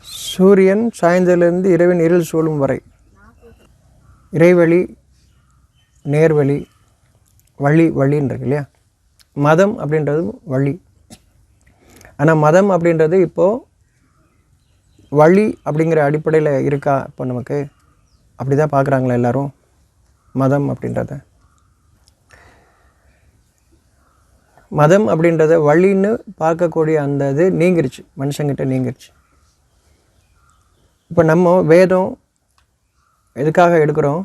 சூரியன் சாய்ந்ததிலிருந்து இரவின் இருள் சூழும் வரை. இறைவழி நேர்வழி வழி வழின்றது இல்லையா? மதம் அப்படின்றது வழி. ஆனால் மதம் அப்படின்றது இப்போது வழி அப்படிங்கிற அடிப்படையில் இருக்கா இப்போ நமக்கு? அப்படி தான் பார்க்குறாங்களா எல்லோரும். மதம் அப்படின்றத. மதம் அப்படின்றத வழின்னு பார்க்கக்கூடிய அந்த இது நீங்கிருச்சு. மனுஷங்கிட்ட நீங்கிருச்சு. இப்போ நம்ம வேதம் எதுக்காக எடுக்கிறோம்?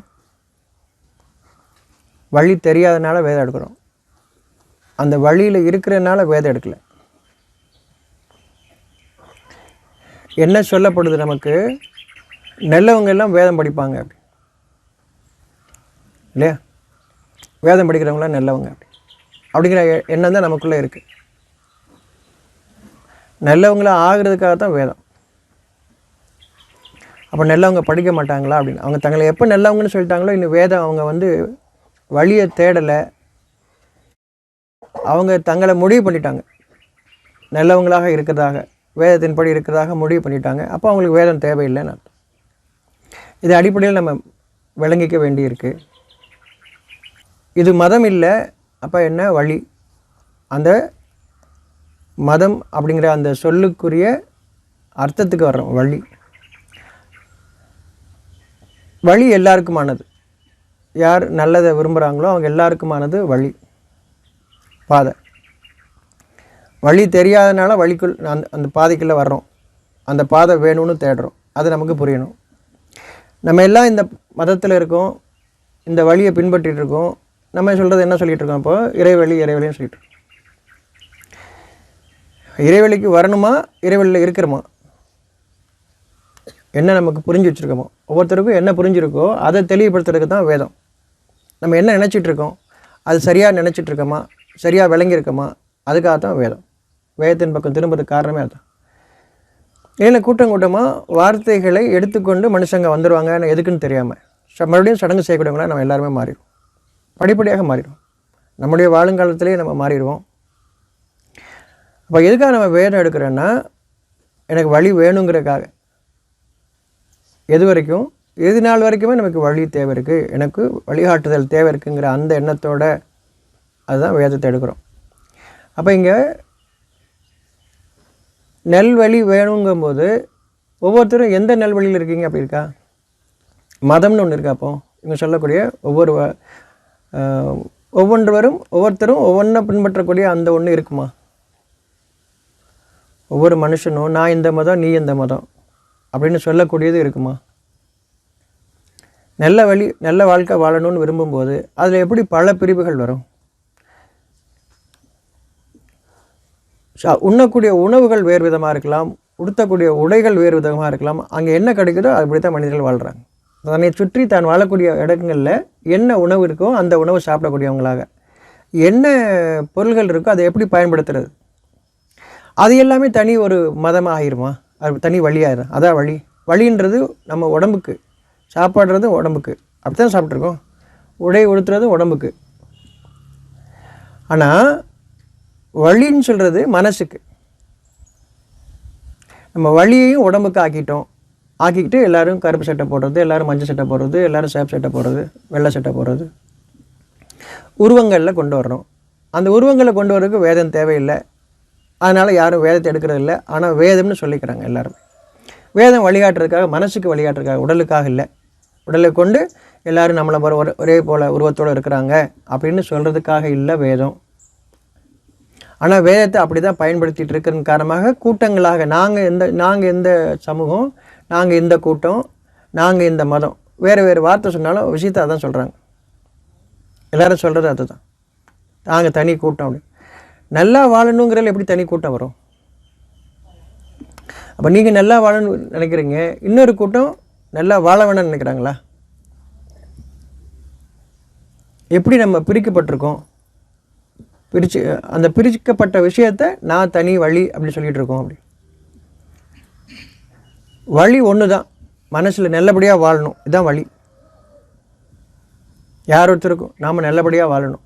வழி தெரியாதனால வேதம் எடுக்கிறோம். அந்த வழியில் இருக்கிறனால வேதம் எடுக்கல. என்ன சொல்லப்படுது நமக்கு? நல்லவங்க எல்லாம் வேதம் படிப்பாங்க அப்படி. இல்லையா? வேதம் படிக்கிறவங்களாம் நல்லவங்க அப்படி. அப்படிங்கிற எ- எண்ணம் தான் நமக்குள்ளே இருக்குது நல்லவங்களாக ஆகிறதுக்காக தான் வேதம். அப்போ நல்லவங்க படிக்க மாட்டாங்களா அப்படின்னு. அவங்க தங்களை எப்போ நல்லவங்கன்னு சொல்லிட்டாங்களோ இன்னும் வேதம் அவங்க வந்து வழியை தேடலை. அவங்க தங்களை முடிவு பண்ணிட்டாங்க. நல்லவங்களாக இருக்கிறதாக வேதத்தின்படி இருக்கிறதாக முடிவு பண்ணிட்டாங்க. அப்போ அவங்களுக்கு வேதம் தேவையில்லைன்னு அர்த்தம். இது அடிப்படையில் நம்ம விளங்கிக்க வேண்டியிருக்கு. இது மதம் இல்லை அப்போ என்ன வழி? அந்த மதம் அப்படிங்கிற அந்த சொல்லுக்குரிய அர்த்தத்துக்கு வர்றோம் வழி. வழி எல்லாருக்குமானது. யார் நல்லதை விரும்புகிறாங்களோ அவங்க எல்லாருக்குமானது வழி. பாதை. வழி தெரியாதனால வழிக்குள் அந்த அந்த பாதைக்குள்ளே வர்றோம். அந்த பாதை வேணும்னு தேடுறோம். அது நமக்கு புரியணும். நம்ம எல்லாம் இந்த மதத்தில் இருக்கோம். இந்த வழியை பின்பற்றிகிட்டு இருக்கோம். நம்ம சொல்கிறது என்ன சொல்லிகிட்டு இருக்கோம் இப்போ இறைவழி இறைவழின்னு சொல்லிட்டு இருக்கோம். இறைவழிக்கு வரணுமா? இறைவழியில் இருக்கிறோமா? என்ன நமக்கு புரிஞ்சு வச்சுருக்கோமோ ஒவ்வொருத்தருக்கும் என்ன புரிஞ்சிருக்கோ அதை தெளிவுபடுத்துறதுக்கு தான் வேதம். நம்ம என்ன நினச்சிட்டு இருக்கோம் அது சரியாக நினச்சிட்டு இருக்கோமா சரியாக விளங்கியிருக்கோமா அதுக்காக தான் வேதம். வேதத்தின் பக்கம் திரும்புறதுக்கு காரணமே அதுதான். ஏன்னா கூட்டம் கூட்டமாக வார்த்தைகளை எடுத்துக்கொண்டு மனுஷங்க வந்துடுவாங்க எதுக்குன்னு தெரியாமல் ச மறுபடியும் சடங்கு செய்யக்கூடியவங்களா நம்ம எல்லாருமே மாறிடுவோம். படிப்படியாக மாறிடுவோம். நம்முடைய வாழுங்காலத்திலே நம்ம மாறிடுவோம். அப்போ எதுக்காக நம்ம வேதம் எடுக்கிறோன்னா எனக்கு வழி வேணுங்கிறதுக்காக. எது வரைக்கும் எது நாள் வரைக்குமே நமக்கு வழி தேவை இருக்குது எனக்கு வழிகாட்டுதல் தேவை இருக்குங்கிற அந்த எண்ணத்தோட அதுதான் வேதத்தை எடுக்கிறோம். அப்போ இங்கே நெல்வழி வேணுங்கும்போது ஒவ்வொருத்தரும் எந்த நெல்வழியில் இருக்கீங்க? அப்படி இருக்கா? மதம்னு ஒன்று இருக்கா அப்போ? இவங்க சொல்லக்கூடிய ஒவ்வொரு வ- ஒவ்வொருத்தரும் ஒவ்வொன்றை பின்பற்றக்கூடிய அந்த ஒன்று இருக்குமா? ஒவ்வொரு மனுஷனும் நான் இந்த மதம் நீ இந்த மதம். அப்படின்னு சொல்லக்கூடியது இருக்குமா? நல்ல வழி நல்ல வாழ்க்கை வாழணும்னு விரும்பும்போது அதில் எப்படி பல பிரிவுகள் வரும்? சா- உண்ணக்கூடிய உணவுகள் வேறு விதமாக இருக்கலாம் உடுத்தக்கூடிய உடைகள் வேறு விதமாக இருக்கலாம் அங்கே என்ன கிடைக்குதோ அப்படி தான் மனிதர்கள் வாழ்கிறாங்க தன்னை சுற்றி தான் வாழக்கூடிய இடங்களில் என்ன உணவு இருக்கோ அந்த உணவு சாப்பிடக்கூடியவங்களாக. என்ன பொருள்கள் இருக்கோ அதை எப்படி பயன்படுத்துறது? அது எல்லாமே தனி ஒரு மதமாக ஆயிருமா? அது தனி வழியாயிரும் அதான் வழி. வழின்றது நம்ம உடம்புக்கு. சாப்பாடுறதும் உடம்புக்கு. அப்படி தான் சாப்பிட்ருக்கோம் உடை உடுத்துறதும் உடம்புக்கு. ஆனால் வழின்னு சொல்கிறது மனசுக்கு. நம்ம வழியையும் உடம்புக்கு ஆக்கிட்டோம். ஆக்கிக்கிட்டு எல்லாரும் கருப்பு சட்டை போடுறது எல்லாரும் மஞ்சள் சட்டை போடுறது எல்லாரும் சேப் சட்டை போடுறது வெள்ளை சட்டை போடுறது. உருவங்களில் கொண்டு வர்றோம். அந்த உருவங்களை கொண்டு வரதுக்கு வேதம் தேவையில்லை. அதனால் யாரும் வேதத்தை எடுக்கிறது இல்லை. ஆனால் வேதம்னு சொல்லிக்கிறாங்க எல்லோரும். வேதம் வழிகாட்டுறதுக்காக மனசுக்கு வழிகாட்டுறதுக்காக உடலுக்காக இல்லை. உடலை கொண்டு எல்லோரும் நம்மளை போல ஒரே- ஒரே போல் உருவத்தோடு இருக்கிறாங்க அப்படின்னு சொல்கிறதுக்காக இல்லை வேதம். ஆனால் வேதத்தை அப்படி தான் பயன்படுத்திகிட்டு இருக்கிறது காரணமாக கூட்டங்களாக நாங்கள் எந்த நாங்கள் எந்த சமூகம் நாங்கள் இந்த கூட்டம் நாங்கள் இந்த மதம் வேறு வேறு வார்த்தை சொன்னாலும் விஷயத்தை அதான் சொல்கிறாங்க எல்லோரும் சொல்கிறது அதுதான். நாங்கள் தனி கூட்டம் அப்படி நல்லா வாழணுங்கிறதுல எப்படி தனி கூட்டம் வரும்? அப்போ நீங்கள் நல்லா வாழணும்னு நினைக்கிறீங்க இன்னொரு கூட்டம் நல்லா வாழ வேணாம்னு நினைக்கிறாங்களா? எப்படி நம்ம பிரிக்கப்பட்டிருக்கோம்? பிரிச்சு அந்த பிரிக்கப்பட்ட விஷயத்தை நான் தனி வழி அப்படி சொல்லிகிட்டு இருக்கோம் அப்படி. வழி ஒன்று தான் மனசில் நல்லபடியாக வாழணும். இதுதான் வழி. யார் ஒருத்தருக்கும் நாம் நல்லபடியாக வாழணும்.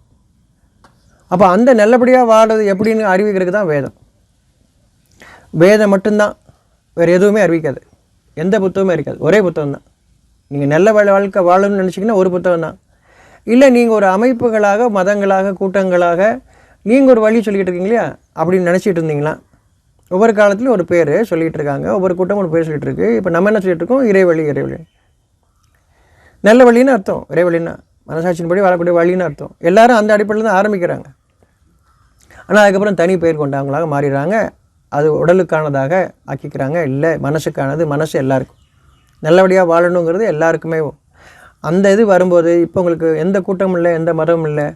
அப்போ அந்த நல்லபடியாக வாழறது எப்படின்னு அறிவிக்கிறதுக்கு தான் வேதம். வேதம் மட்டும்தான். வேறு எதுவுமே அறிவிக்காது. எந்த புத்தகமே இருக்காது. ஒரே புத்தகம் தான். நீங்கள் நல்ல வாழ் வாழ்க்கை வாழணும்னு நினச்சிங்கன்னா ஒரு புத்தகம் தான். இல்லை நீங்கள் ஒரு அமைப்புகளாக மதங்களாக கூட்டங்களாக நீங்கள் ஒரு வழி சொல்லிக்கிட்டு இருக்கீங்க இல்லையா? அப்படின்னு நினச்சிட்டு இருந்தீங்களா? ஒவ்வொரு காலத்துலையும் ஒரு பேர் சொல்லிகிட்டு இருக்காங்க. ஒவ்வொரு கூட்டம் ஒரு பேர் சொல்லிகிட்டு இருக்கு. இப்போ நம்ம என்ன சொல்லிட்டு இருக்கோம்? இறைவழி இறைவழி. நல்ல வழின்னு அர்த்தம். இறைவழின்னா மனசாட்சியின்படி வாழக்கூடிய வழின்னு அர்த்தம். எல்லாரும் அந்த அடிப்படையில் தான் ஆரம்பிக்கிறாங்க. ஆனால் அதுக்கப்புறம் தனி பெயர் கொண்டவங்களாக மாறிடுறாங்க. அது உடலுக்கானதாக ஆக்கிக்கிறாங்க. இல்லை மனசுக்கானது மனசு எல்லாருக்கும். நல்லபடியாக வாழணுங்கிறது எல்லாருக்குமே. அந்த இது வரும்போது இப்போ உங்களுக்கு எந்த கூட்டமும் இல்லை எந்த மதமும் இல்லை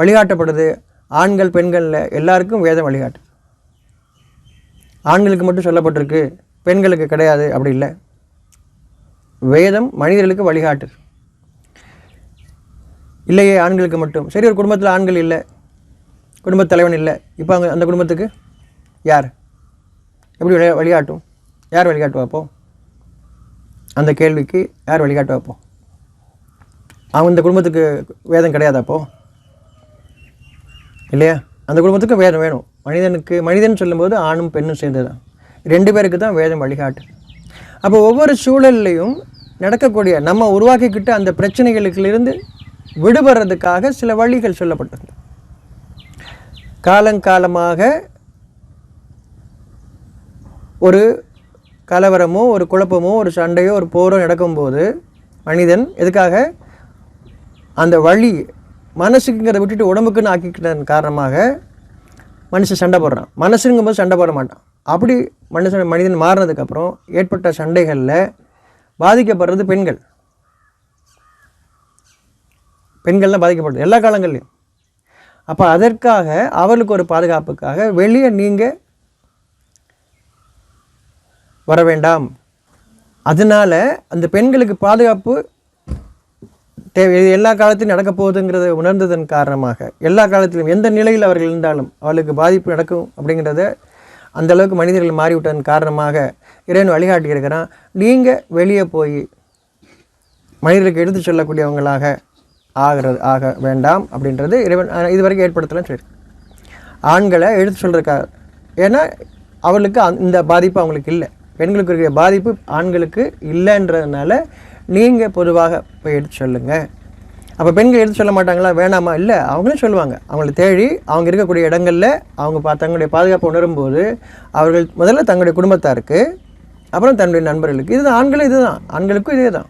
வழிகாட்டப்படுது. ஆண்கள் பெண்களில் எல்லாருக்கும் வேதம் வழிகாட்டு. ஆண்களுக்கு மட்டும் சொல்லப்பட்டிருக்கு பெண்களுக்கு கிடையாது அப்படி இல்லை. வேதம் மனிதர்களுக்கு வழிகாட்டு. இல்லையே ஆண்களுக்கு மட்டும். சரி ஒரு குடும்பத்தில் ஆண்கள் இல்லை குடும்பத் தலைவன் இல்லை. இப்போ அங்கே அந்த குடும்பத்துக்கு யார்? எப்படி வழி வழிகாட்டும் யார் வழிகாட்டுவா அப்போ? அந்த கேள்விக்கு யார் வழிகாட்டுவா அப்போ? அவன் இந்த குடும்பத்துக்கு வேதம் கிடையாது அப்போ? இல்லையா? அந்த குடும்பத்துக்கு வேதம் வேணும். மனிதனுக்கு மனிதன் சொல்லும்போது ஆணும் பெண்ணும் சேர்ந்து தான் ரெண்டு பேருக்கு தான் வேதம் வழிகாட்டு. அப்போ ஒவ்வொரு சூழல்லையும் நடக்கக்கூடிய நம்ம உருவாக்கிக்கிட்ட அந்த பிரச்சனைகளுக்கிலிருந்து விடுபடுறதுக்காக சில வழிகள் சொல்லப்பட்டது காலங்காலமாக ஒரு கலவரமோ ஒரு குழப்பமோ ஒரு சண்டையோ ஒரு போரோ நடக்கும்போது மனிதன் எதுக்காக அந்த வழி மனசுக்குங்கிறத விட்டுட்டு உடம்புக்குன்னு ஆக்கிக்கிட்டதன் காரணமாக மனுஷன் சண்டை போடுறான். மனசுங்கும்போது சண்டை போட மாட்டான். அப்படி மனுஷன் மனிதன் மாறினதுக்கப்புறம் ஏற்பட்ட சண்டைகளில் பாதிக்கப்படுறது பெண்கள். பெண்கள்லாம் பாதிக்கப்படுறது பாதிக்கப்படுது எல்லா காலங்கள்லையும். அப்போ அதற்காக அவளுக்கு ஒரு பாதுகாப்புக்காக வெளியே நீங்கள் வர வேண்டாம். அதனால் அந்த பெண்களுக்கு பாதுகாப்பு தேவை. இது எல்லா காலத்திலும் நடக்க போகுதுங்கிறத உணர்ந்ததன் காரணமாக எல்லா காலத்திலும் எந்த நிலையில் அவர்கள் இருந்தாலும் அவளுக்கு பாதிப்பு நடக்கும் அப்படிங்கிறத அந்த அளவுக்கு மனிதர்கள் மாறிவிட்டதன் காரணமாக இறைவன் வழிகாட்டி இருக்கிறான் நீங்கள் வெளியே போய் மனிதர்களுக்கு எடுத்து சொல்லக்கூடியவங்களாக ஆகிறது ஆக வேண்டாம் அப்படின்றது இறைவன் இது வரைக்கும் ஏற்படுத்தலாம் சரி ஆண்களை எடுத்து சொல்கிறக்காக ஏன்னா அவளுக்கு அந்த- இந்த பாதிப்பு அவங்களுக்கு இல்லை. பெண்களுக்கு இருக்கிற பாதிப்பு ஆண்களுக்கு இல்லைன்றதுனால நீங்கள் பொதுவாக போய் எடுத்து சொல்லுங்கள் அப்போ பெண்கள் எடுத்து சொல்ல மாட்டாங்களா வேணாமா? இல்லை அவங்களும் சொல்லுவாங்க. அவங்கள தேடி அவங்க இருக்கக்கூடிய இடங்களில் அவங்க பா தங்களுடைய பாதுகாப்பை உணரும்போது அவர்கள் முதல்ல தங்களுடைய குடும்பத்தாருக்கு அப்புறம் தன்னுடைய நண்பர்களுக்கு. இதுதான் ஆண்களும் இதுதான். ஆண்களுக்கும் இதே தான்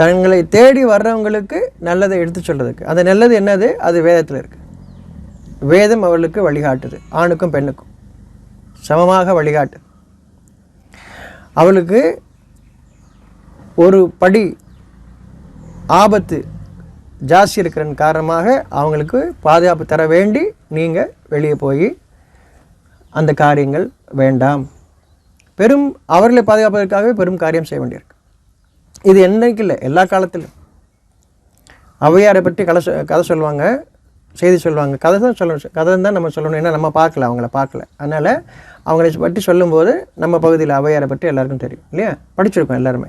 தங்களை தேடி வர்றவங்களுக்கு நல்லதை எடுத்து சொல்கிறதுக்கு அந்த நல்லது என்னது? அது வேதத்தில் இருக்குது வேதம் அவர்களுக்கு வழிகாட்டுது. ஆணுக்கும் பெண்ணுக்கும். சமமாக வழிகாட்டு அவளுக்கு ஒரு படி ஆபத்து ஜாஸ்தி இருக்கிறன் காரணமாக அவங்களுக்கு பாதுகாப்பு தர வேண்டி நீங்கள் வெளியே போய் அந்த காரியங்கள் வேண்டாம். பெரும் அவர்களை பாதுகாப்பதற்காகவே பெரும் காரியம் செய்ய வேண்டியிருக்கு. இது என்றைக்கு இல்லை எல்லா காலத்திலும். ஔவையாரை பற்றி கதை சொ- கதை சொல்லுவாங்க செய்தி சொல்லுவாங்க. கதை தான் சொல்லணும் கதை தான் நம்ம சொல்லணும். ஏன்னா நம்ம பார்க்கல அவங்கள பார்க்கல. அதனால் அவங்களை பற்றி சொல்லும்போது நம்ம பகுதியில் ஔவையாரை பற்றி எல்லாருக்கும் தெரியும் இல்லையா? படிச்சிருக்கோம் எல்லாருமே.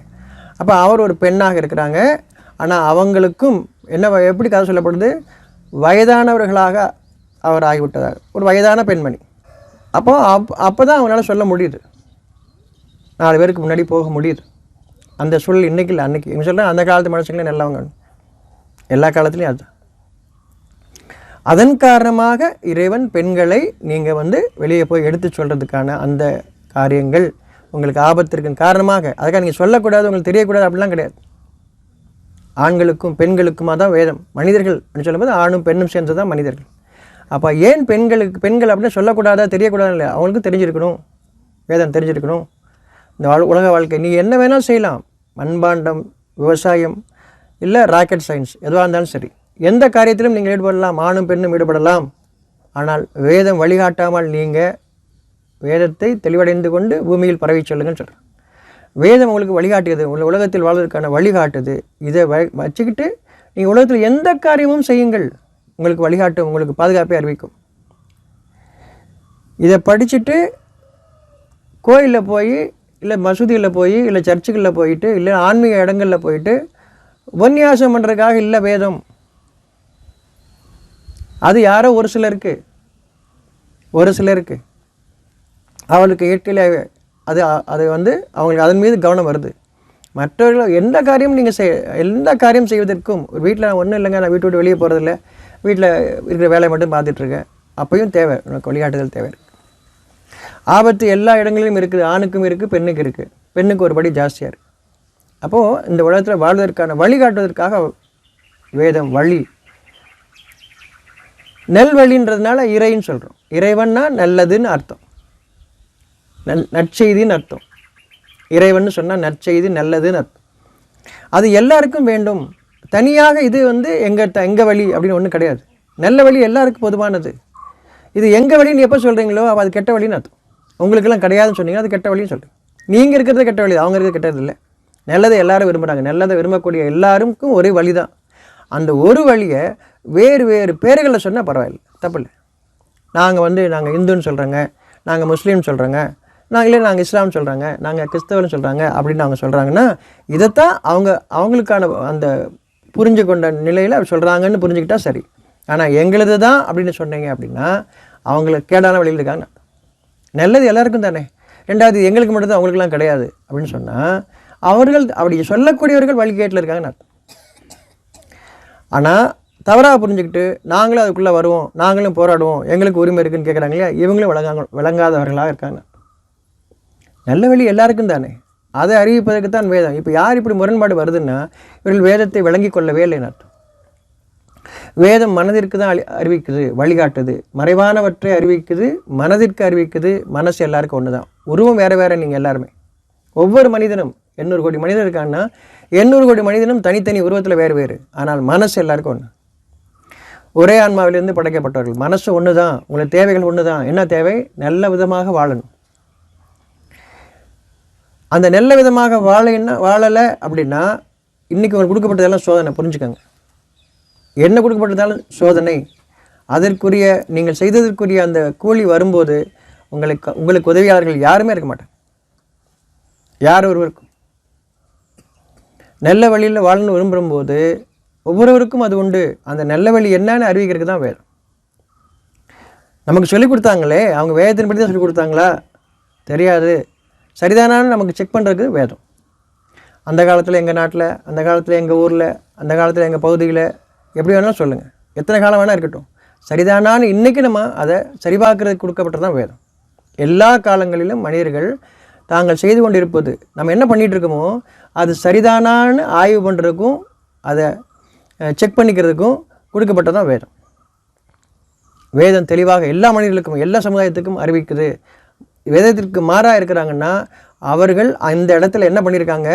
அப்போ அவர் ஒரு பெண்ணாக இருக்கிறாங்க. ஆனால் அவங்களுக்கும் என்ன எப்படி கதை சொல்லப்படுது? வயதானவர்களாக அவர் ஆகிவிட்டதாக. ஒரு வயதான பெண்மணி. அப்போ அப் அப்போ தான் அவங்களால சொல்ல முடியுது. நாலு பேருக்கு முன்னாடி போக முடியுது. அந்த சூழல் இன்றைக்கி இல்லை. அன்றைக்கி இவங்க சொல்கிறேன் அந்த காலத்து மனுஷங்களே நல்லவங்க. எல்லா காலத்துலேயும் அதுதான். அதன் காரணமாக இறைவன் பெண்களை நீங்கள் வந்து வெளியே போய் எடுத்து சொல்கிறதுக்கான அந்த காரியங்கள் உங்களுக்கு ஆபத்து காரணமாக. அதுக்காக நீங்கள் சொல்லக்கூடாது உங்களுக்கு தெரியக்கூடாது அப்படிலாம் கிடையாது. ஆண்களுக்கும் பெண்களுக்குமா தான் வேதம். மனிதர்கள் அப்படின்னு சொல்லும்போது ஆணும் பெண்ணும் சேர்ந்து தான் மனிதர்கள். அப்போ ஏன் பெண்களுக்கு பெண்கள் அப்படின்னு சொல்லக்கூடாதா தெரியக்கூடாது இல்லை அவங்களுக்கும் தெரிஞ்சிருக்கணும். வேதம் தெரிஞ்சிருக்கணும். இந்த வாழ் உலக வாழ்க்கை. நீ என்ன வேணாலும் செய்யலாம். மண்பாண்டம் விவசாயம் இல்லை ராக்கெட் சயின்ஸ் எதுவாக இருந்தாலும் சரி. எந்த காரியத்திலும் நீங்கள் ஈடுபடலாம் ஆணும் பெண்ணும் ஈடுபடலாம். ஆனால் வேதம் வழிகாட்டாமல் நீங்கள் வேதத்தை தெளிவடைந்து கொண்டு பூமியில் பரவி செல்லுங்கன்னு சொல்கிறேன் வேதம் உங்களுக்கு வழிகாட்டுது உங்கள் உலகத்தில் வாழ்வதற்கான வழிகாட்டுது. இதை வ வச்சுக்கிட்டு நீங்கள் உலகத்தில் எந்த காரியமும் செய்யுங்கள். உங்களுக்கு வழிகாட்டும் உங்களுக்கு பாதுகாப்பை அறிவிக்கும். இதை படிச்சுட்டு கோயிலில் போய் இல்லை மசூதியில் போய் இல்லை சர்ச்சுகளில் போயிட்டு இல்லை ஆன்மீக இடங்களில் போயிட்டு உபன்யாசம் பண்ணுறதுக்காக இல்லை வேதம். அது யாரோ ஒரு சிலருக்கு. ஒரு சிலருக்கு. அவளுக்கு இயற்கையிலே அது அது வந்து அவங்களுக்கு அதன் மீது கவனம் வருது. மற்றவர்கள் எந்த காரியமும் நீங்கள் செய் எந்த காரியம் செய்வதற்கும் ஒரு வீட்டில் ஒன்றும் இல்லைங்க நான் வீட்டு விட்டு வெளியே போகிறதில்ல வீட்டில் இருக்கிற வேலையை மட்டும் பார்த்துட்ருக்கேன் அப்பையும் தேவை உனக்கு வழிகாட்டுதல் தேவை. இருக்குது ஆபத்து எல்லா இடங்களிலும் இருக்குது. ஆணுக்கும் இருக்குது பெண்ணுக்கு இருக்குது பெண்ணுக்கு ஒரு படி ஜாஸ்தியாக இருக்குது அப்போது இந்த உலகத்தில் வாழ்வதற்கான வழிகாட்டுவதற்காக வேதம் வழி. நெல் வழின்றதுனால இறைன்னு சொல்கிறோம் இறைவன்னா நல்லதுன்னு அர்த்தம். நல் நற்செய்தின்னு அர்த்தம். இறைவன் சொன்னால் நற்செய்தி நல்லதுன்னு அர்த்தம். அது எல்லாருக்கும் வேண்டும். தனியாக இது வந்து எங்கள் த எங்கள் வழி அப்படின்னு ஒன்றும் கிடையாது. நல்ல வழி எல்லாருக்கும் பொதுவானது. இது எங்கள் வழின்னு எப்போ சொல்கிறீங்களோ அப்போ அது கெட்ட வழின்னு அர்த்தம். உங்களுக்கெல்லாம் கிடையாதுன்னு சொன்னீங்கன்னா அது கெட்ட வழின்னு சொல்கிறேன் நீங்கள் இருக்கிறது கெட்ட வழி அவங்க இருக்கிறது கெட்டது இல்லை. நல்லதை எல்லாரும் விரும்புகிறாங்க நல்லதை விரும்பக்கூடிய எல்லாருக்கும் ஒரே வழி தான் அந்த ஒரு வழியை வேறு வேறு பேர்களில் சொன்னால் பரவாயில்ல. தப்பில்லை நாங்கள் வந்து நாங்கள் இந்துன்னு சொல்கிறோங்க நாங்கள் முஸ்லீம் சொல்கிறோங்க நாங்களே நாங்கள் இஸ்லாம் சொல்கிறாங்க நாங்கள் கிறிஸ்தவன் சொல்கிறாங்க அப்படின்னு அவங்க சொல்கிறாங்கன்னா இதைத்தான் அவங்க அவங்களுக்கான அந்த புரிஞ்சு கொண்ட நிலையில் சொல்கிறாங்கன்னு புரிஞ்சுக்கிட்டா சரி. ஆனால் எங்களுது தான் அப்படின்னு சொன்னீங்க அப்படின்னா அவங்களுக்கு கேடான வழியில் இருக்காங்க. நல்லது எல்லாருக்கும் தானே. ரெண்டாவது எங்களுக்கு மட்டும்தான் அவங்களுக்குலாம் கிடையாது. அப்படின்னு சொன்னால் அவர்கள் அப்படி சொல்லக்கூடியவர்கள் வழிகேட்டில் இருக்காங்கன்னு அர்த்தம். ஆனால் தவறாக புரிஞ்சுக்கிட்டு நாங்களும் அதுக்குள்ளே வருவோம் நாங்களும் போராடுவோம் எங்களுக்கு உரிமை இருக்குன்னு கேட்குறாங்க இல்லையா? இவங்களும் விளங்காங்க விளங்காதவர்களாக இருக்காங்க. நல்ல வழி எல்லாருக்கும் தானே. அதை அறிவிப்பதற்கு தான் வேதம். இப்போ யார் இப்படி முரண்பாடு வருதுன்னா இவர்கள் வேதத்தை விளங்கி கொள்ளவே இல்லைன்னு அர்த்தம். வேதம் மனதிற்கு தான் அழி அறிவிக்குது வழிகாட்டுது. மறைவானவற்றை அறிவிக்குது மனதிற்கு அறிவிக்குது மனசு எல்லாருக்கும் ஒன்று தான் உருவம் வேறு வேறு நீங்கள் எல்லாருமே. ஒவ்வொரு மனிதனும் எண்ணூறு கோடி மனிதன் இருக்காங்கன்னா எண்ணூறு கோடி மனிதனும் தனித்தனி உருவத்தில் வேறு வேறு. ஆனால் மனசு எல்லாருக்கும் ஒன்று ஒரே ஆன்மாவிலிருந்து படைக்கப்பட்டவர்கள். மனசு ஒன்று தான் உங்களுக்கு தேவைகள் ஒன்று தான் என்ன தேவை? நல்ல விதமாக வாழணும். அந்த நல்ல விதமாக வாழன்னா வாழலை அப்படின்னா இன்றைக்கி உங்களுக்கு கொடுக்கப்பட்டதெல்லாம் சோதனை புரிஞ்சுக்கோங்க. என்ன கொடுக்கப்பட்டதாலும் சோதனை. அதற்குரிய நீங்கள் செய்ததற்குரிய அந்த கூலி வரும்போது உங்களுக்கு உங்களுக்கு உதவியாளர்கள் யாருமே இருக்க மாட்டாங்க. யார் ஒருவருக்கும். நல்ல வழியில் வாழணும்னு விரும்பும்போது ஒவ்வொருவருக்கும் அது உண்டு. அந்த நல்ல வழி என்னன்னு அறிவிக்கிறதுக்கு தான் வேதம் நமக்கு சொல்லிக் கொடுத்தாங்களே அவங்க வேதத்தின்படி தான் சொல்லிக் கொடுத்தாங்களா? தெரியாது. சரிதானான்னு நமக்கு செக் பண்ணுறதுக்கு வேதம். அந்த காலத்தில் எங்கள் நாட்டில் அந்த காலத்தில் எங்கள் ஊரில் அந்த காலத்தில் எங்கள் பகுதியில் எப்படி வேணாலும் சொல்லுங்கள் எத்தனை காலம் வேணால் இருக்கட்டும். சரிதானான்னு இன்றைக்கி நம்ம அதை சரிபார்க்கறதுக்கு கொடுக்கப்பட்டது தான் வேதம். எல்லா காலங்களிலும் மனிதர்கள் தாங்கள் செய்து கொண்டிருப்பது நம்ம என்ன பண்ணிகிட்டு இருக்கோமோ அது சரிதானான்னு ஆய்வு பண்ணுறதுக்கும் அதை செக் பண்ணிக்கிறதுக்கும் கொடுக்கப்பட்டது தான் வேதம். வேதம் தெளிவாக எல்லா மனிதர்களுக்கும் எல்லா சமுதாயத்துக்கும் அறிவிக்குது. வேதத்திற்கு மாறாக இருக்கிறாங்கன்னா அவர்கள் அந்த இடத்துல என்ன பண்ணியிருக்காங்க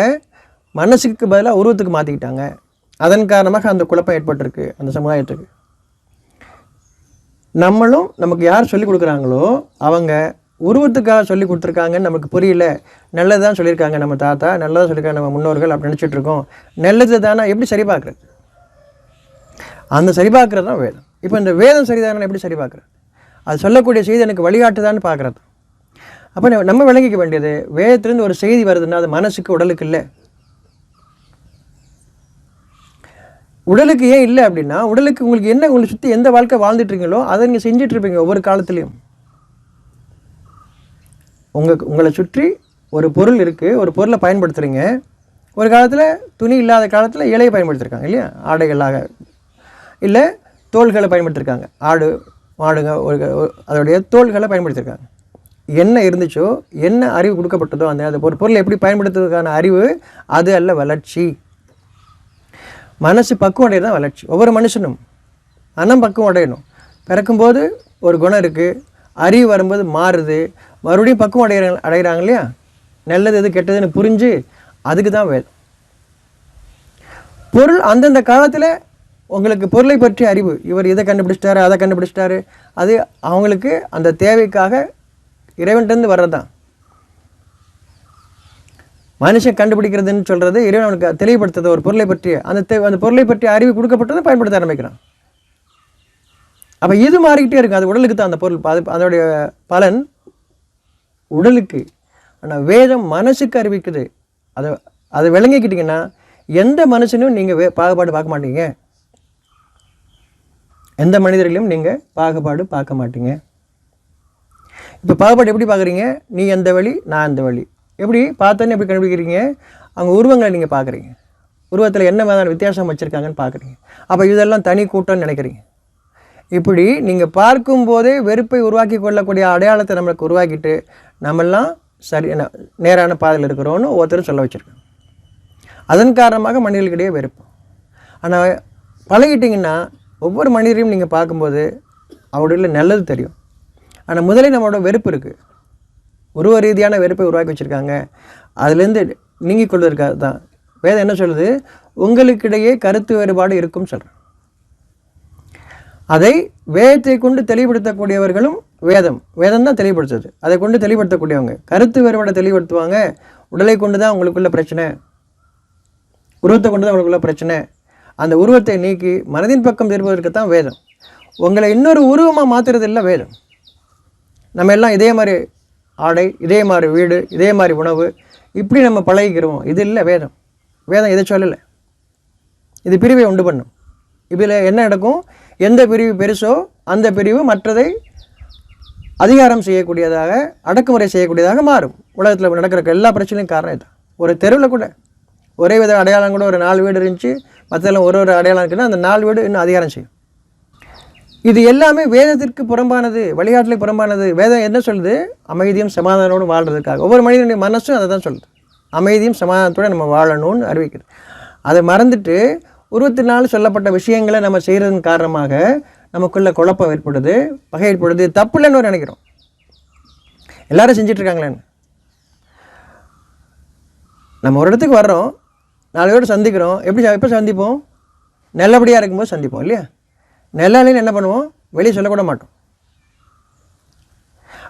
மனசுக்கு பதிலாக உருவத்துக்கு மாற்றிக்கிட்டாங்க அதன் காரணமாக அந்த குழப்பம் ஏற்பட்டிருக்கு அந்த சமுதாயத்துக்கு. நம்மளும் நமக்கு யார் சொல்லிக் கொடுக்குறாங்களோ அவங்க உருவத்துக்காக சொல்லி கொடுத்துருக்காங்கன்னு நமக்கு புரியல. நல்லது தான் சொல்லியிருக்காங்க நம்ம தாத்தா நல்லதாக சொல்லியிருக்காங்க நம்ம முன்னோர்கள் அப்படி நினச்சிட்டு இருக்கோம். நல்லது தானே எப்படி சரி பார்க்குறது? அந்த சரி பார்க்குறது தான் வேதம். இப்போ இந்த வேதம் சரிதானே எப்படி சரி பார்க்குறது? அது சொல்லக்கூடிய செய்தி எனக்கு வழிகாட்டுதான்னு பார்க்குறது. அப்போ நம்ம விளங்கிக்க வேண்டியது வேதத்துலேருந்து ஒரு செய்தி வருதுன்னா அது மனசுக்கு உடலுக்கு இல்லை. உடலுக்கு ஏன் இல்லை அப்படின்னா உடலுக்கு உங்களுக்கு என்ன உங்களை சுற்றி எந்த வாழ்க்கை வாழ்ந்துட்டுருக்கீங்களோ அதை நீங்கள் செஞ்சிட்ருப்பீங்க ஒவ்வொரு காலத்துலேயும். உங்கள் உங்களை சுற்றி ஒரு பொருள் இருக்குது ஒரு பொருளை பயன்படுத்துகிறீங்க ஒரு காலத்தில் துணி இல்லாத காலத்தில் இலையை பயன்படுத்தியிருக்காங்க இல்லையா? ஆடைகளாக. இல்லை தோள்களை பயன்படுத்தியிருக்காங்க ஆடு மாடுங்க ஒரு அதோடைய தோள்களை பயன்படுத்தியிருக்காங்க என்ன இருந்துச்சோ என்ன அறிவு கொடுக்கப்பட்டதோ அந்த அந்த ஒரு பொருளை எப்படி பயன்படுத்துறதுக்கான அறிவு அது அல்ல வளர்ச்சி. மனசு பக்குவம் அடையிறது தான் வளர்ச்சி. ஒவ்வொரு மனுஷனும் மனம் பக்குவம் அடையணும். பிறக்கும்போது ஒரு குணம் இருக்குது அறிவு வரும்போது மாறுது மறுபடியும் பக்குவம் அடையிற அடைகிறாங்க இல்லையா? நல்லது எது கெட்டதுன்னு புரிஞ்சு அதுக்கு தான் வேதம் பொருள் அந்தந்த காலத்தில் உங்களுக்கு பொருளை பற்றிய அறிவு. இவர் இதை கண்டுபிடிச்சிட்டாரு அதை கண்டுபிடிச்சிட்டாரு. அது அவங்களுக்கு அந்த தேவைக்காக இறைவன்கிட்டருந்து வர்றதுதான். மனுஷன் கண்டுபிடிக்கிறதுன்னு சொல்கிறது இறைவன் அவனுக்கு தெளிவுபடுத்துறது ஒரு பொருளை பற்றி அந்த தெ அந்த பொருளை பற்றி அறிவு கொடுக்கப்பட்டதை பயன்படுத்த ஆரம்பிக்கிறான். அப்போ இது மாறிக்கிட்டே இருக்கும் அது உடலுக்கு தான் அந்த பொருள். அது அதோடைய பலன் உடலுக்கு. ஆனால் வேதம் மனசுக்கு அறிவிக்குது. அதை அதை விளங்கிக்கிட்டிங்கன்னா எந்த மனுஷனும் நீங்கள் வே பாகுபாடு பார்க்க மாட்டீங்க. எந்த மனிதர்களையும் நீங்கள் பாகுபாடு பார்க்க மாட்டீங்க. இப்போ பாகுபாடு எப்படி பார்க்குறீங்க? நீ எந்த வழி நான் அந்த வழி. எப்படி? பார்த்தோன்னே எப்படி கண்டுபிடிக்கிறீங்க? அவங்க உருவங்களை நீங்கள் பார்க்குறீங்க. உருவத்தில் என்ன மாதிரியான வித்தியாசம் வச்சுருக்காங்கன்னு பார்க்குறீங்க. அப்போ இதெல்லாம் தனி கூட்டம்னு நினைக்கிறீங்க. இப்படி நீங்கள் பார்க்கும்போதே வெறுப்பை உருவாக்கி கொள்ளக்கூடிய அடையாளத்தை நம்மளுக்கு உருவாக்கிட்டு நம்மெல்லாம் சரி நேரான பாதையில் இருக்கிறோன்னு ஒருத்தர் சொல்ல வச்சுருக்கோம் அதன் காரணமாக மனிதர்களுக்கிடையே வெறுப்பு. ஆனால் பழகிட்டிங்கன்னா ஒவ்வொரு மனிதரையும் நீங்கள் பார்க்கும்போது அவருடைய நல்லது தெரியும். ஆனால் முதலே நம்மளோட வெறுப்பு இருக்குது உருவ ரீதியான வெறுப்பை உருவாக்கி வச்சுருக்காங்க. அதுலேருந்து நீங்கிக் கொள்வதற்காக தான். வேதம் என்ன சொல்லுது? உங்களுக்கிடையே கருத்து வேறுபாடு இருக்கும் சொல்கிறேன் அதை வேதத்தை கொண்டு தெளிவுபடுத்தக்கூடியவர்களும் வேதம். வேதம் தான் தெளிவுபடுத்துது. அதை கொண்டு தெளிவுபடுத்தக்கூடியவங்க. கருத்து வேறுபாடை தெளிவுபடுத்துவாங்க. உடலை கொண்டு தான் உங்களுக்குள்ள பிரச்சனை. உருவத்தை கொண்டு தான் உங்களுக்குள்ள பிரச்சனை. அந்த உருவத்தை நீக்கி மனதின் பக்கம் திரும்புவதற்கு தான் வேதம். உங்களை இன்னொரு உருவமாக மாற்றுறது இல்லை வேதம். நம்ம எல்லாம் இதே மாதிரி ஆடை இதே மாதிரி வீடு இதே மாதிரி உணவு. இப்படி நம்ம பழகிக்கிறோம். இது இல்லை வேதம். வேதம் இதை சொல்லலை? இது பிரிவை உண்டு பண்ணும். இதில் என்ன நடக்கும்? எந்த பிரிவு பெருசோ அந்த பிரிவு மற்றதை அதிகாரம் செய்யக்கூடியதாக அடக்குமுறை செய்யக்கூடியதாக மாறும். உலகத்தில் நடக்கிற எல்லா பிரச்சனையும் காரணம் இதுதான். ஒரு தெருவில் கூட. ஒரே வித அடையாளம் கூட ஒரு நாலு வீடு இருந்துச்சு. மற்றெல்லாம் ஒரு ஒரு அடையாளம் இருக்குன்னா அந்த நாலு வீடு இன்னும் அதிகாரம் செய்யும். இது எல்லாமே வேதத்திற்கு புறம்பானது வழிகாட்டிலே புறம்பானது. வேதம் என்ன சொல்லுது? அமைதியும் சமாதானத்தோடு வாழ்றதுக்காக. ஒவ்வொரு மனிதனுடைய மனசும் அதை தான் சொல்லுது. அமைதியும் சமாதானத்தோடு நம்ம வாழணும்னு அறிவிக்கிறது அதை மறந்துட்டு உருவத்தினால் சொல்லப்பட்ட விஷயங்களை நம்ம செய்கிறதன் காரணமாக நமக்குள்ளே குழப்பம் ஏற்படுது பகை ஏற்படுது. தப்பு இல்லைன்னு ஒரு நினைக்கிறோம். எல்லாரும் செஞ்சிட்ருக்காங்களேன்னு. நம்ம ஒரு இடத்துக்கு வர்றோம் நாலு பேர் சந்திக்கிறோம். எப்படி எப்போ சந்திப்போம்? நல்லபடியாக இருக்கும்போது சந்திப்போம் இல்லையா? நெல்லாலேன்னு என்ன பண்ணுவோம்? வெளியே சொல்லக்கூட மாட்டோம்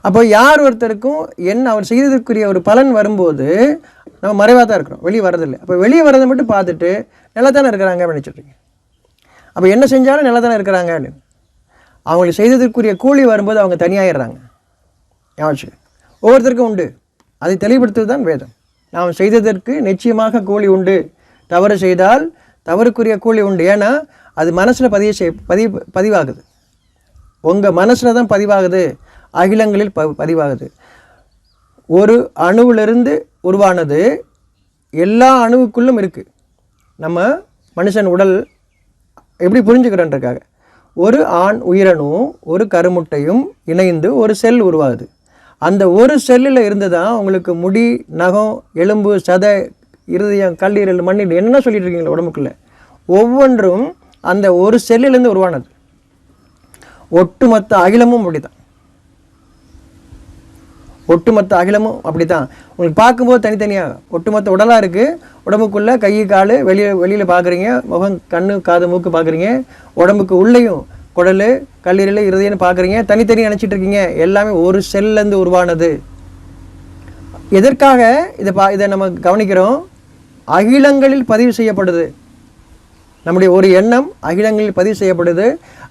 அப்போ யார் ஒருத்தருக்கும் என்ன அவர் செய்ததற்குரிய ஒரு பலன் வரும்போது நம்ம மறைவாக தான் இருக்கிறோம். வெளியே வரதில்லை அப்போ வெளியே வரதை மட்டும் பார்த்துட்டு நல்லா தானே இருக்கிறாங்க அப்படின்னு நினச்சிட்ருக்கீங்க அப்போ என்ன செஞ்சாலும் நல்லா தானே இருக்கிறாங்க அப்படின்னு. அவங்களுக்கு செய்ததற்குரிய கூலி வரும்போது அவங்க தனியாகிடுறாங்க யாச்சு ஒவ்வொருத்தருக்கும் உண்டு. அதை தெளிவுபடுத்துவது தான் வேதம். நாம் செய்ததற்கு நிச்சயமாக கூலி உண்டு. தவறு செய்தால் தவறுக்குரிய கூலி உண்டு. ஏன்னா அது மனசில் பதிய செய் பதிவு பதிவாகுது. உங்கள் மனசில் தான் பதிவாகுது. அகிலங்களில் ப பதிவாகுது. ஒரு அணுவிலிருந்து உருவானது எல்லா அணுவுக்குள்ளும் இருக்குது நம்ம மனுஷன் உடல் எப்படி புரிஞ்சுக்கிறோன்றக்காக ஒரு ஆண் உயிரணும் ஒரு கருமுட்டையும் இணைந்து ஒரு செல் உருவாகுது. அந்த ஒரு செல்லில் இருந்து தான் உங்களுக்கு முடி நகம் எலும்பு சதை இருதயம் கல்லீரல் மண்ணில் என்ன சொல்லிட்டு இருக்கீங்களா உடம்புக்குள்ளே. ஒவ்வொன்றும் அந்த ஒரு செல்லிலேருந்து உருவானது. ஒட்டுமொத்த அகிலமும் அப்படிதான் ஒட்டுமொத்த அகிலமும் அப்படி தான் உங்களுக்கு பார்க்கும்போது தனித்தனியாக ஒட்டுமொத்த உடலாக இருக்குது உடம்புக்குள்ளே கை கால் வெளியே வெளியில் பார்க்குறீங்க. முகம் கண்ணு காது மூக்கு பார்க்குறீங்க. உடம்புக்கு உள்ளேயும் குடல் கல்லீரல் இருதயம்னு பார்க்குறீங்க. தனித்தனி நினச்சிட்டு இருக்கீங்க. எல்லாமே ஒரு செல்லேருந்து உருவானது. எதற்காக இதை பா இதை நம்ம கவனிக்கிறோம்? அகிலங்களில் பதிவு செய்யப்படுது. நம்முடைய ஒரு எண்ணம் அகிலங்களில் பதிவு செய்யப்படுது.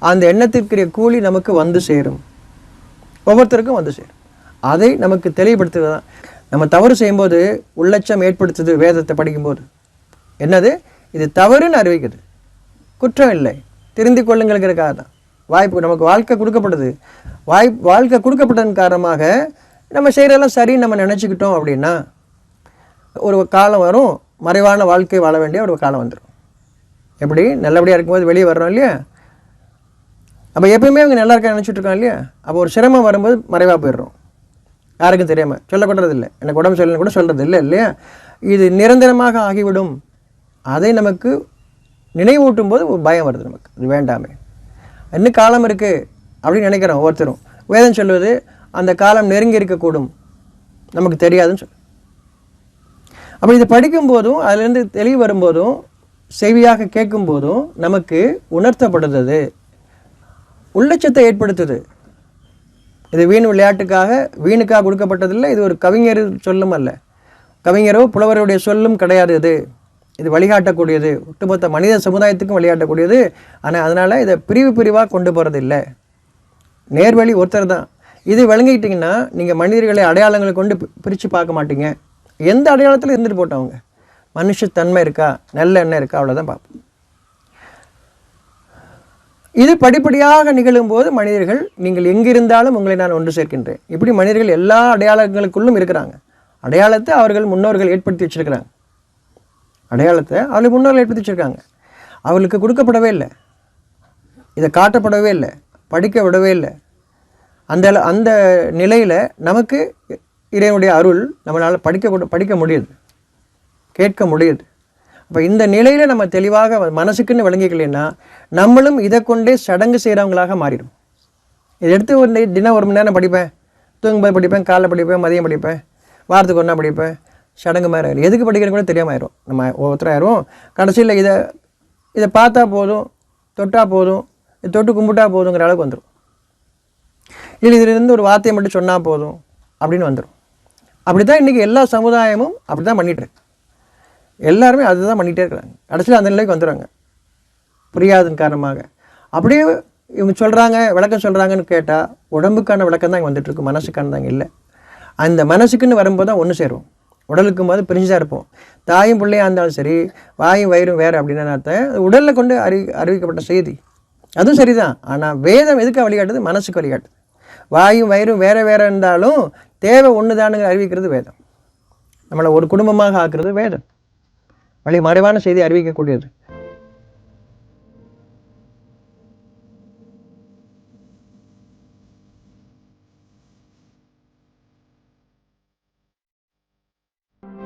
அந்த எண்ணத்திற்குரிய கூலி நமக்கு வந்து சேரும். ஒவ்வொருத்தருக்கும் வந்து சேரும். அதை நமக்கு தெளிவுபடுத்துவது தான் நம்ம தவறு செய்யும்போது உள்ளட்சம் ஏற்படுத்துது வேதத்தை படிக்கும்போது. என்னது? இது தவறுன்னு அறிவிக்குது. குற்றம் இல்லை. திருந்தி கொள்ளுங்கிறதுக்காக தான் வாய்ப்பு நமக்கு வாழ்க்கை கொடுக்கப்படுது வாய் வாழ்க்கை கொடுக்கப்பட்டதன் காரணமாக நம்ம செய்கிறதெல்லாம் சரின்னு நம்ம நினச்சிக்கிட்டோம் அப்படின்னா ஒரு காலம் வரும். மறைவான வாழ்க்கை வாழ வேண்டிய ஒரு காலம் வந்துடும் எப்படி? நல்லபடியாக இருக்கும்போது வெளியே வர்றோம் இல்லையா? அப்போ எப்பயுமே அவங்க நல்லா இருக்கா நினச்சிட்டு இல்லையா? அப்போ ஒரு சிரமம் வரும்போது மறைவாக போயிடுறோம். யாருக்கும் தெரியாமல் சொல்லக்கூடாது இல்லை எனக்கு உடம்பு சொல்லணும் கூட சொல்கிறது இல்லை இல்லையா? இது நிரந்தரமாக ஆகிவிடும். அதை நமக்கு நினைவூட்டும் போது ஒரு பயம் வருது நமக்கு. இது வேண்டாமே. இன்னும் காலம் இருக்குது அப்படின்னு நினைக்கிறோம் ஒவ்வொருத்தரும். வேதம் சொல்வது அந்த காலம் நெருங்கி இருக்கக்கூடும். நமக்கு தெரியாதுன்னு சொல்லு. அப்போ இதை படிக்கும்போதும் அதுலேருந்து தெளிவு வரும்போதும் செவியாக கேட்கும்போதும் நமக்கு உணர்த்தப்படுறது உள்ளச்சத்தை ஏற்படுத்துது. இது வீண் விளையாட்டுக்காக வீணுக்காக கொடுக்கப்பட்டதில்லை இது ஒரு கவிஞர் சொல்லும் அல்ல. கவிஞரோ புலவருடைய சொல்லும் கிடையாது இது. இது வழிகாட்டக்கூடியது. ஒட்டுமொத்த மனித சமுதாயத்துக்கும் வழிகாட்டக்கூடியது. ஆனால் அதனால் இதை பிரிவு பிரிவாக கொண்டு போகிறது இல்லை நேர்வழி ஒருத்தர் தான். இது விளங்கிக்கிட்டிங்கன்னா நீங்கள் மனிதர்களை அடையாளங்களை கொண்டு பிரித்து பார்க்க மாட்டீங்க. எந்த அடையாளத்தில் இருந்துட்டு போட்டவங்க? மனுஷத்தன்மை இருக்கா? நல்ல எண்ணம் இருக்கா? அவ்வளோதான் பார்ப்போம். இது படிப்படியாக நிகழும்போது மனிதர்கள் நீங்கள் எங்கிருந்தாலும் உங்களை நான் ஒன்று சேர்க்கின்றேன். இப்படி மனிதர்கள் எல்லா அடையாளங்களுக்குள்ளும் இருக்கிறாங்க. அடையாளத்தை அவர்கள் முன்னோர்கள் ஏற்படுத்தி வச்சிருக்கிறாங்க. அடையாளத்தை அவர்கள் முன்னோர்கள் ஏற்படுத்தி வச்சிருக்காங்க. அவர்களுக்கு கொடுக்கப்படவே இல்லை. இதை காட்டப்படவே இல்லை. படிக்க விடவே இல்லை. அந்த அந்த நிலையில் நமக்கு இறைவனுடைய அருள் நம்மளால் படிக்க படிக்க முடியுது. கேட்க முடியுது. அப்போ இந்த நிலையில் நம்ம தெளிவாக மனசுக்குன்னு விளங்கிக்கலைன்னா நம்மளும் இதை கொண்டே சடங்கு செய்கிறவங்களாக மாறிடும். இதை எடுத்து ஒரு தினம் ஒரு மணி நேரம் படிப்பேன். தூங்கும்போது படிப்பேன் காலைல படிப்பேன் மதியம் படிப்பேன் வாரத்துக்கு ஒன்றா படிப்பேன் சடங்கு மாதிரி ஆயிரும். எதுக்கு படிக்கிறேன்னு கூட தெரியாமல் ஆயிரும். நம்ம ஒவ்வொருத்தராயிரும் கடைசியில் இதை இதை பார்த்தா போதும் தொட்டால் போதும் இதை தொட்டு கும்பிட்டா போதுங்கிற அளவுக்கு வந்துடும் இல்லை இதிலிருந்து ஒரு வார்த்தையை மட்டும் சொன்னால் போதும் அப்படின்னு வந்துடும் அப்படி தான் இன்றைக்கி எல்லா சமுதாயமும் அப்படி தான் பண்ணிகிட்ருக்கு எல்லாருமே அதுதான் பண்ணிகிட்டே இருக்கிறாங்க. கடைசியில் அந்த நிலைக்கு வந்துடுறாங்க. புரியாதன் காரணமாக. அப்படியே இவங்க சொல்கிறாங்க விளக்கம் சொல்கிறாங்கன்னு கேட்டால் உடம்புக்கான விளக்கம் தான் இங்கே வந்துட்டுருக்கு மனசுக்கான தாங்க இல்லை. அந்த மனசுக்குன்னு வரும்போது தான் ஒன்று சேருவோம் உடலுக்கும் போது பிரிஞ்சு தான் இருப்போம். தாயும் பிள்ளையாக இருந்தாலும் சரி வாயும் வயிறும் வேறு அப்படின்னு அர்த்தம்? உடலில் கொண்டு அறி அறிவிக்கப்பட்ட செய்தி. அதுவும் சரிதான். ஆனால் வேதம் எதுக்கு வழிகாட்டுது? மனசுக்கு வழிகாட்டுது. வாயும் வயிறும் வேற வேற இருந்தாலும் தேவை ஒன்று தானுங்க அறிவிக்கிறது வேதம். நம்மளை ஒரு குடும்பமாக ஆக்குறது வேதம். வழி மறைவான செய்தி அறிவிக்கக்கூடியது.